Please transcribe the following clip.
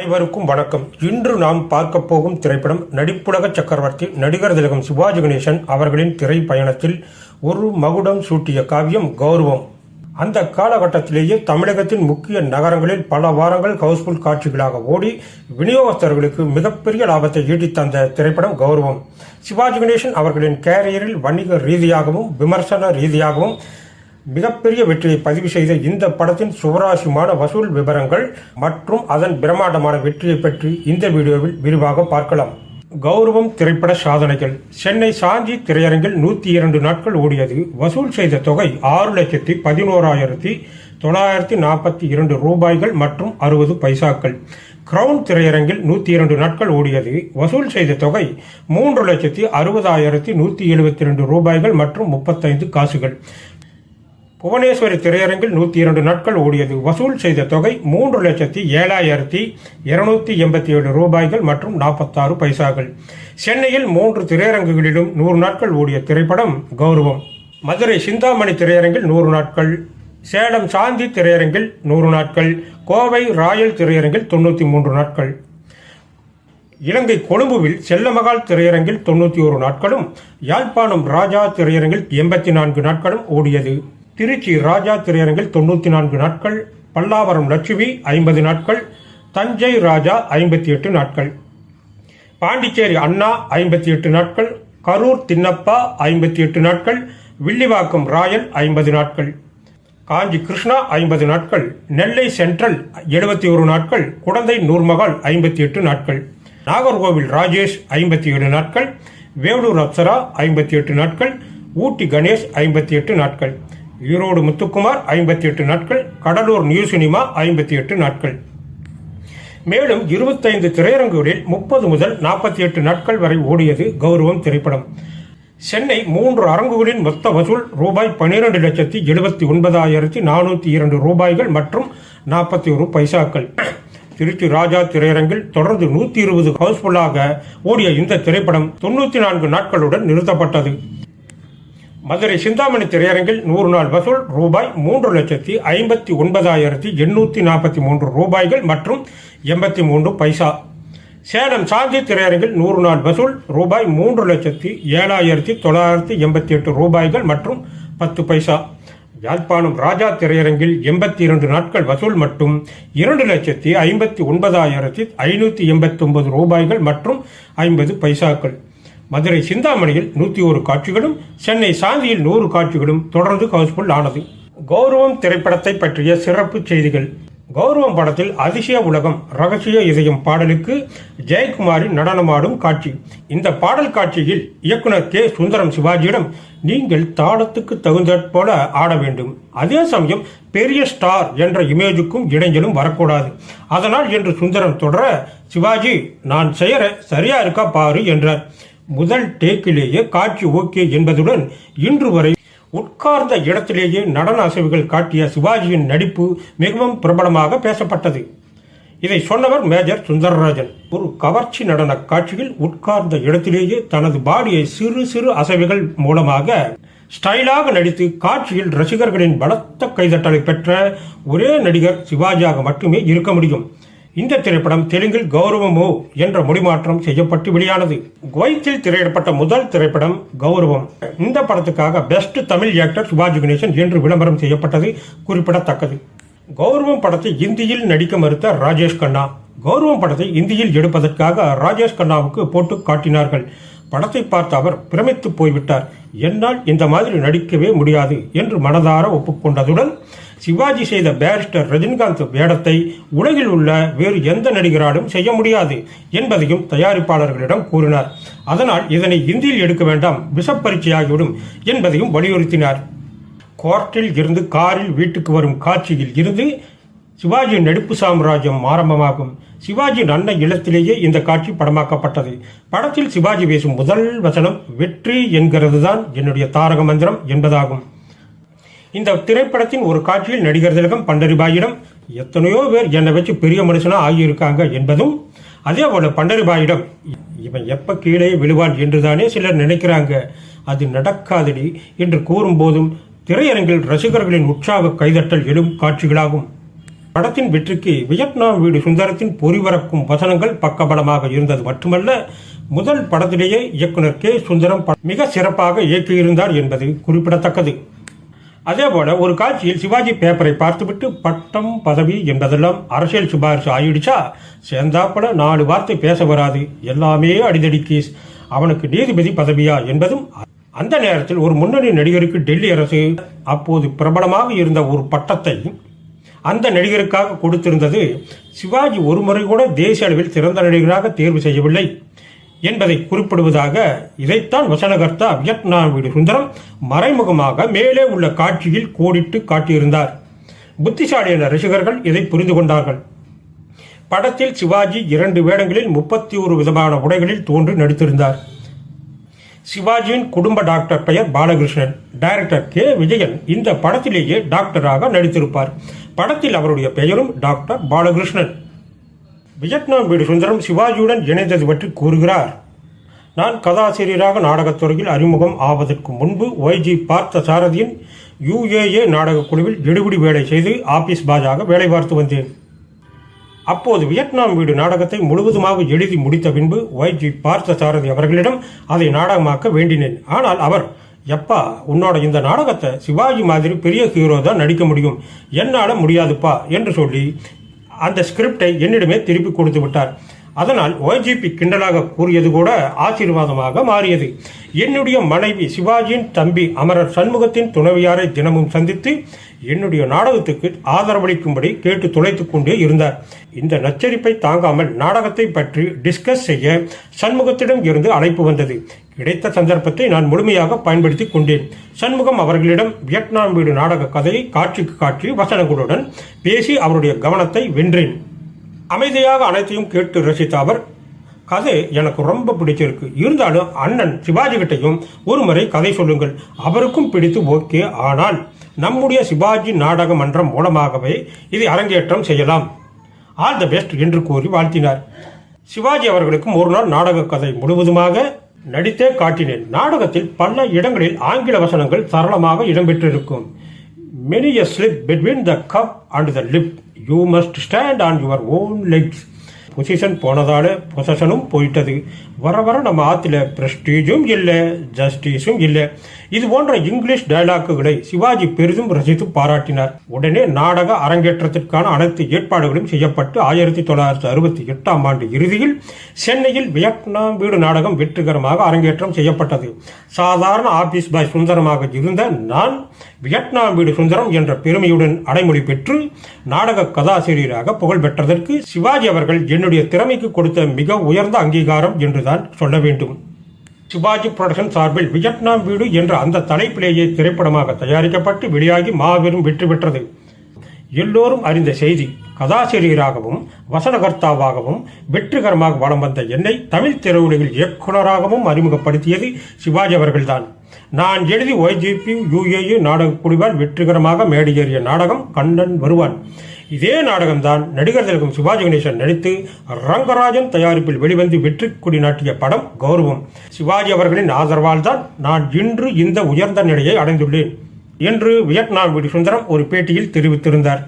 அனைவருக்கும் வணக்கம். இன்று நாம் பார்க்க போகும் திரைப்படம் நடிப்புலக சக்கரவர்த்தி நடிகர் திலகம் சிவாஜி கணேசன் அவர்களின் திரை பயணத்தில் ஒரு மகுடம் சூட்டிய காவியம் கௌரவம். அந்த காலகட்டத்திலேயே தமிழகத்தின் முக்கிய நகரங்களில் பல வாரங்கள் ஹவுஸ்ஃபுல் காட்சிகளாக ஓடி விநியோகஸ்தர்களுக்கு மிகப்பெரிய லாபத்தை ஈட்டி தந்த திரைப்படம் கௌரவம். சிவாஜி கணேசன் அவர்களின் கேரியரில் வணிக ரீதியாகவும் விமர்சன ரீதியாகவும் மிகப்பெரிய வெற்றியை பதிவு செய்த இந்த படத்தின் சுவராசியமான வசூல் விவரங்கள் மற்றும் அதன் பிரம்மாண்டமான வெற்றியை பற்றி இந்த வீடியோவில் விரிவாக பார்க்கலாம். கௌரவம் திரைப்பட சாதனைகள். சென்னை சாந்தி திரையரங்கில் நூற்றி இரண்டு நாட்கள் ஓடியது. வசூல் செய்த தொகை ஆறு லட்சத்தி பதினோராயிரத்தி தொள்ளாயிரத்தி நாற்பத்தி இரண்டு ரூபாய்கள் மற்றும் அறுபது பைசாக்கள். கிரவுன் திரையரங்கில் நூற்றி இரண்டு நாட்கள் ஓடியது. வசூல் செய்த தொகை மூன்று லட்சத்தி அறுபதாயிரத்தி நூற்றி எழுபத்தி ரெண்டு ரூபாய்கள் மற்றும் முப்பத்தைந்து காசுகள். புவனேஸ்வரி திரையரங்கில் நூற்றி இரண்டு நாட்கள் ஓடியது. வசூல் செய்த தொகை மூன்று லட்சத்தி ஏழாயிரத்தி இருநூத்தி எண்பத்தி ஏழு ரூபாய்கள் மற்றும் நாற்பத்தாறு பைசாக்கள். சென்னையில் மூன்று திரையரங்குகளிலும் நூறு நாட்கள் ஓடிய திரைப்படம் கௌரவம். மதுரை சிந்தாமணி திரையரங்கில் நூறு நாட்கள். சேலம் சாந்தி திரையரங்கில் நூறு நாட்கள். கோவை ராயல் திரையரங்கில் தொண்ணூற்றி மூன்று நாட்கள். இலங்கை கொழும்புவில் செல்லமகால் திரையரங்கில் தொண்ணூற்றி ஒரு நாட்களும் யாழ்ப்பாணம் ராஜா திரையரங்கில் எண்பத்தி நான்கு நாட்களும் ஓடியது. திருச்சி ராஜா திரையரங்கில் தொண்ணூற்றி நான்கு நாட்கள் பல்லாவரம் லட்சுமி ஐம்பது நாட்கள் தஞ்சை ராஜா ஐம்பத்தி எட்டு நாட்கள். பாண்டிச்சேரி அண்ணா ஐம்பத்தி எட்டு நாட்கள் கரூர் தின்னப்பா ஐம்பத்தி எட்டு நாட்கள் வில்லிவாக்கம் ராயல் ஐம்பது நாட்கள். காஞ்சி கிருஷ்ணா ஐம்பது நாட்கள் நெல்லை சென்ட்ரல் எழுபத்தி ஒரு நாட்கள் குடந்தை நூர்மகால் ஐம்பத்தி எட்டு நாட்கள். நாகர்கோவில் ராஜேஷ் ஐம்பத்தி ஏழு நாட்கள் வேலூர் அப்சரா ஐம்பத்தி எட்டு நாட்கள் ஊட்டி கணேஷ் ஐம்பத்தி எட்டு நாட்கள். ஈரோடு முத்துக்குமார் ஐம்பத்தி எட்டு நாட்கள். கடலூர் நியூ சினிமா ஐம்பத்தி எட்டு நாட்கள். மேலும் இருபத்தைந்து திரையரங்குகளில் முப்பது முதல் நாற்பத்தி எட்டு நாட்கள் வரை ஓடியது கௌரவம் திரைப்படம். சென்னை மூன்று அரங்குகளின் மொத்த வசூல் ரூபாய் பன்னிரண்டு லட்சத்தி எழுபத்தி ஒன்பதாயிரத்தி நானூற்றி இரண்டு ரூபாய்கள் மற்றும் நாற்பத்தி ஒரு பைசாக்கள். திருச்சி ராஜா திரையரங்கில் தொடர்ந்து நூற்றி இருபது ஹவுஸ்ஃபுல்லாக ஓடிய இந்த திரைப்படம் தொண்ணூற்றி நான்கு நாட்களுடன் நிறுத்தப்பட்டது. மதுரை சிந்தாமணி திரையரங்கில் நூறு நாள் வசூல் ரூபாய் மூன்று லட்சத்தி ஐம்பத்தி ஒன்பதாயிரத்தி எண்ணூற்றி நாற்பத்தி மூன்று ரூபாய்கள் மற்றும் எண்பத்தி மூன்று பைசா. சேலம் சாந்தி திரையரங்கில் நூறு நாள் வசூல் ரூபாய் மூன்று லட்சத்தி ஏழாயிரத்தி தொள்ளாயிரத்தி எண்பத்தி எட்டு ரூபாய்கள் மற்றும் பத்து பைசா. யாழ்ப்பாணம் ராஜா திரையரங்கில் எண்பத்தி இரண்டு நாட்கள் வசூல் மட்டும் இரண்டு லட்சத்தி ஐம்பத்தி ஒன்பதாயிரத்தி ஐநூற்றி எண்பத்தி ஒன்பது ரூபாய்கள் மற்றும் ஐம்பது பைசாக்கள். மதுரை சிந்தாமணியில் நூற்றி ஒரு காட்சிகளும் சென்னை சாந்தியில் நூறு காட்சிகளும் தொடர்ந்து ஹவுஸ்ஃபுல் ஆனது. கௌரவம் திரைப்படத்தை பற்றிய சிறப்பு செய்திகள். கௌரவம் படத்தில் அதிசய உலகம் ரகசிய இதயம் பாடலுக்கு ஜெயக்குமாரி நடனமாடும் காட்சி. இந்த பாடல் காட்சியில் இயக்குனர் கே. சுந்தரம் சிவாஜியிடம் நீங்கள் தாளத்துக்கு தகுந்த போல ஆட வேண்டும். அதே சமயம் பெரிய ஸ்டார் என்ற இமேஜுக்கும் இடைஞ்சலும் வரக்கூடாது. அதனால் என்று சுந்தரம் தொடர சிவாஜி நான் செய்யற சரியா இருக்கா பாரு என்றார். முதல் டேக்கிலேயே காட்சி ஓகே என்பதுடன் இன்று வரை உட்கார்ந்த இடத்திலேயே நடன அசைவுகள் காட்டிய சிவாஜியின் நடிப்பு மிகவும் பிரபலமாக பேசப்பட்டது. இதை சொன்னவர் மேஜர் சுந்தரராஜன். ஒரு கவர்ச்சி நடன காட்சியில் உட்கார்ந்த இடத்திலேயே தனது பாடியை சிறு சிறு அசைவுகள் மூலமாக ஸ்டைலாக நடித்து காட்சியில் ரசிகர்களின் பலத்த கைதட்டலை பெற்ற ஒரே நடிகர் சிவாஜியாக மட்டுமே இருக்க முடியும். இந்த திரைப்படம் தெலுங்கில் கௌரவமோ என்ற மொழிமாற்றம் செய்யப்பட்டு வெளியானது. குவைத்தில் திரையிடப்பட்ட முதல் திரைப்படம் கௌரவம். இந்த படத்துக்காக பெஸ்ட் தமிழ் ஆக்டர் சிவாஜி கணேசன் என்று விளம்பரம் செய்யப்பட்டது குறிப்பிடத்தக்கது. கௌரவம் படத்தை இந்தியில் நடிக்க மறுத்த ராஜேஷ் கண்ணா. கௌரவம் படத்தை இந்தியில் எடுப்பதற்காக ராஜேஷ் கண்ணாவுக்கு போட்டு காட்டினார்கள். படத்தை பார்த்த அவர் பிரமித்து போய்விட்டார். என்னால் இந்த மாதிரி நடிக்கவே முடியாது என்று மனதார ஒப்புக்கொண்டதுடன் சிவாஜி செய்த பேரிஸ்டர் ரஜினிகாந்த் வேடத்தை உலகில் உள்ள வேறு எந்த நடிகராலும் செய்ய முடியாது என்பதையும் தயாரிப்பாளர்களிடம் கூறினார். அதனால் இதனை இந்தியில் எடுக்க வேண்டாம் விஷப்பரீட்சையாகிவிடும் என்பதையும் வலியுறுத்தினார். கோர்ட்டில் இருந்து காரில் வீட்டுக்கு வரும் காட்சியில் இருந்து சிவாஜி நடிப்பு சாம்ராஜ்யம் ஆரம்பமாகும். சிவாஜியின் அன்ன இல்லத்திலேயே இந்த காட்சி படமாக்கப்பட்டது. படத்தில் சிவாஜி பேசும் முதல் வசனம் வெற்றி என்கிறது தான் என்னுடைய தாரக மந்திரம் என்பதாகும். இந்த திரைப்படத்தின் ஒரு காட்சியில் நடிகர் திலகம் பண்டரிபாயிடம் எத்தனையோ பேர் என்னை வச்சு பெரிய மனுஷனா ஆகியிருக்காங்க என்பதும் அதே போல பண்டரிபாயிடம் இவன் எப்ப கீழே விழுவான் என்றுதானே சிலர் நினைக்கிறாங்க. அது நடக்காதடி என்று கூறும்போதும் திரையரங்கில் ரசிகர்களின் உற்சாக கைதட்டல் எழும் காட்சிகளாகும். படத்தின் வெற்றிக்கு வியட்நாம் வீடு சுந்தரத்தின் பொறிவரக்கும் வசனங்கள் பக்கபலமாக இருந்தது மட்டுமல்ல முதல் படத்திலேயே இயக்குனர் கே. சுந்தரம் மிக சிறப்பாக இயக்கியிருந்தார் என்பது குறிப்பிடத்தக்கது. அதேபோல ஒரு காட்சியில் சிவாஜி பேப்பரை பார்த்துவிட்டு பட்டம் பதவி என்பதெல்லாம் அரசியல் சிபாரிசு ஆயிடுச்சா? சேர்ந்தாப்பட நாலு வார்த்தை பேச வராது. எல்லாமே அடிதடி கேஸ் அவனுக்கு நீதிபதி பதவியா என்பதும் அந்த நேரத்தில் ஒரு முன்னணி நடிகருக்கு டெல்லி அரசு அப்போது பிரபலமாக இருந்த ஒரு பட்டத்தை அந்த நடிகருக்காக கொடுத்திருந்தது. சிவாஜி ஒரு முறை கூட தேசிய அளவில் சிறந்த நடிகராக தேர்வு செய்யவில்லை. என்பதை குறிப்பிடுவதாக இதைத்தான் வசனகர்த்தா வியட்நாம் வீடு சுந்தரம் மறைமுகமாக மேலே உள்ள காட்சியில் கோடிட்டு காட்டியிருந்தார். புத்திசாலியான ரசிகர்கள் இதை புரிந்து கொண்டார்கள். படத்தில் சிவாஜி இரண்டு வேடங்களில் முப்பத்தி ஒரு விதமான உடைகளில் தோன்றி நடித்திருந்தார். சிவாஜியின் குடும்ப டாக்டர் பெயர் பாலகிருஷ்ணன். Director K. விஜயன் இந்த படத்திலேயே டாக்டராக நடித்திருப்பார். படத்தில் அவருடைய பெயரும் டாக்டர் பாலகிருஷ்ணன். வியட்நாம் வீடு சுந்தரம் சிவாஜியுடன் இணைந்தது பற்றி கூறுகிறார். நான் கதாசிரியராக நாடகத்துறையில் அறிமுகம் ஆவதற்கு முன்பு ஒய்ஜி பார்த்த சாரதியின் யுஏஏ நாடகக் குழுவில் எடுபிடி வேலை செய்து ஆபீஸ் பாஜாக வேலை பார்த்து வந்தேன். அப்போது வியட்நாம் வீடு நாடகத்தை முழுவதுமாக எழுதி முடித்த பின்பு ஒய்ஜி பார்த்த சாரதி அவர்களிடம் அதை நாடகமாக்க வேண்டினேன். ஆனால் அவர் எப்பா உன்னோட இந்த நாடகத்தை சிவாஜி மாதிரி பெரிய ஹீரோ தான் நடிக்க முடியும். என்னால் முடியாதுப்பா என்று சொல்லி அந்த ஸ்கிரிப்டை என்னிடமே திருப்பி கொடுத்து விட்டார். அதனால் ஒய்ஜிபி கிண்டலாக கூறியது கூட ஆசீர்வாதமாக மாறியது. என்னுடைய மனைவி சிவாஜியின் தம்பி அமரர் சண்முகத்தின் துணைவியாரை தினமும் சந்தித்து என்னுடைய நாடகத்துக்கு ஆதரவளிக்கும்படி கேட்டு துளைத்துக் கொண்டே இருந்தார். இந்த நச்சரிப்பை தாங்காமல் நாடகத்தை பற்றி டிஸ்கஸ் செய்ய சண்முகத்திடம் இருந்து அழைப்பு வந்தது. கிடைத்த சந்தர்ப்பத்தை நான் முழுமையாக பயன்படுத்தி கொண்டேன். சண்முகம் அவர்களிடம் வியட்நாம் வீடு நாடக கதையை காட்சிக்கு காட்சி வசனங்களுடன் பேசி அவருடைய கவனத்தை வென்றேன். அமைதியாக அனைத்தையும் கேட்டு ரசித்த அவர் கதை எனக்கு ரொம்ப பிடிச்சிருக்கு. இருந்தாலும் அண்ணன் சிவாஜி கிட்டையும் ஒரு முறை கதை சொல்லுங்கள். அவருக்கும் பிடித்து ஓகே. ஆனால் நம்முடைய சிவாஜி நாடக மன்றம் மூலமாகவே இதை அரங்கேற்றம் செய்யலாம். ஆல் த பெஸ்ட் என்று கூறி வாழ்த்தினார். சிவாஜி அவர்களுக்கும் ஒரு நாள் நாடக கதை முழுவதுமாக நடித்தே காட்டினேன். நாடகத்தில் பல இடங்களில் ஆங்கில வசனங்கள் சரளமாக இடம்பெற்றிருக்கும். Many a slip between the cup and the lip you must stand on your own legs position போனதால பொசஷனும் போயிட்டது. வர வர நம்ம ஆற்றுல ப்ரெஸ்டீஜும் இல்லை ஜஸ்டிஸும் இல்லை. இது போன்ற இங்கிலீஷ் டயலாக்குகளை சிவாஜி பெரிதும் ரசித்து பாராட்டினார். உடனே நாடக அரங்கேற்றத்திற்கான அனைத்து ஏற்பாடுகளும் செய்யப்பட்டு ஆயிரத்தி தொள்ளாயிரத்தி அறுபத்தி எட்டாம் ஆண்டு இறுதியில் சென்னையில் வியட்நாம் வீடு நாடகம் வெற்றிகரமாக அரங்கேற்றம் செய்யப்பட்டது. சாதாரண ஆபீஸ் பாய் சுந்தரமாக இருந்த நான் வியட்நாம் வீடு சுந்தரம் என்ற பெருமையுடன் அடைமொழி பெற்று நாடக கதாசிரியராக புகழ் பெற்றதற்கு சிவாஜி அவர்கள் என்னுடைய திறமைக்கு கொடுத்த மிக உயர்ந்த அங்கீகாரம் என்றுதான் சொல்ல வேண்டும். சிவாஜி புரொடக்ஷன் சார்பில் வியட்நாம் வீடு என்ற அந்த தலைப்பிலேயே திரைப்படமாக தயாரிக்கப்பட்டு வெளியாகி மாபெரும் வெற்றி பெற்றது. எல்லோரும் அறிந்த செய்தி கதாசிரியராகவும் வசனகர்த்தாவாகவும் வெற்றிகரமாக வலம் வந்த என்னை தமிழ் திரையுலகில் இயக்குனராகவும் அறிமுகப்படுத்தியது சிவாஜி அவர்கள்தான். நான் எழுதி ஒய்ஜிபி யுஏஏ நாடக குழுவால் வெற்றிகரமாக மேடையேறிய நாடகம் கண்ணன் வருவான். இதே நாடகம்தான் நடிகர் திலகம் சிவாஜி கணேசன் நடித்து ரங்கராஜன் தயாரிப்பில் வெளிவந்து வெற்றி கொடி நாட்டிய படம் கௌரவம். சிவாஜி அவர்களின் ஆதரவால் தான் நான் இன்று இந்த உயர்ந்த நிலையை அடைந்துள்ளேன் என்று வியட்நாம் வீடு சுந்தரம் ஒரு பேட்டியில் தெரிவித்திருந்தார்.